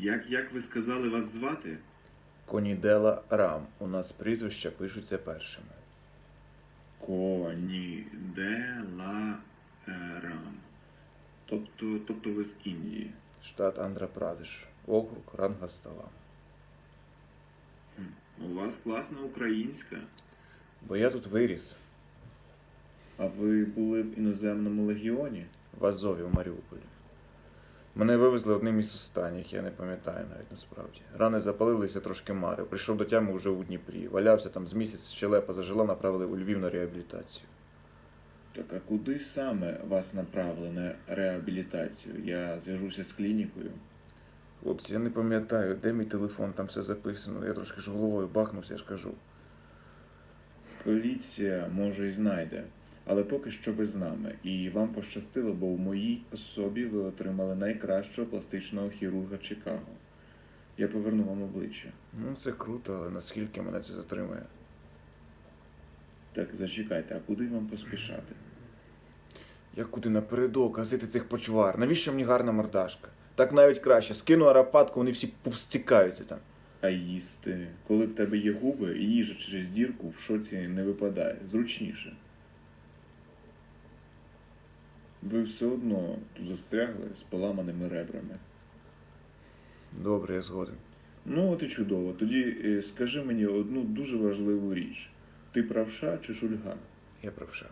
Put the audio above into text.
Як, як ви сказали вас звати? Конідела Рам. У нас прізвища пишуться першими. Коні де ла е, рам. Тобто, тобто ви з Індії. Штат Андра-Прадеш. Округ Рангасталам. У вас класна українська. Бо я тут виріс А ви були в іноземному легіоні? в Азові в Маріуполі. Мене вивезли одним із останніх, я не пам'ятаю навіть насправді. Рани запалилися трошки мари. Прийшов до тями вже у Дніпрі. Валявся там з місяць, щелепа зажила, направили у Львів на реабілітацію. Так а куди саме вас направили на реабілітацію? Я зв'яжуся з клінікою. Хлопці, я не пам'ятаю, де мій телефон, там все записано. Я трошки ж головою бахнувся, я ж кажу. Поліція може і знайде, але поки що ви з нами, і вам пощастило, бо в моїй особі ви отримали найкращого пластичного хірурга Чикаго. Я поверну вам обличчя. Ну, це круто, але наскільки мене це затримує? Так, зачекайте, а куди вам поспішати? Як куди напередок газити цих почвар? Навіщо мені гарна мордашка? Так навіть краще. Скину арафатку, вони всі повстікаються там. А їсти, коли в тебе є губи, і їжа через дірку в шоці не випадає. Зручніше. Ви все одно застрягли з поламаними ребрами. Добре, я згоден. Ну, от і чудово. Тоді е, скажи мені одну дуже важливу річ. Ти правша чи шульга? Я правша.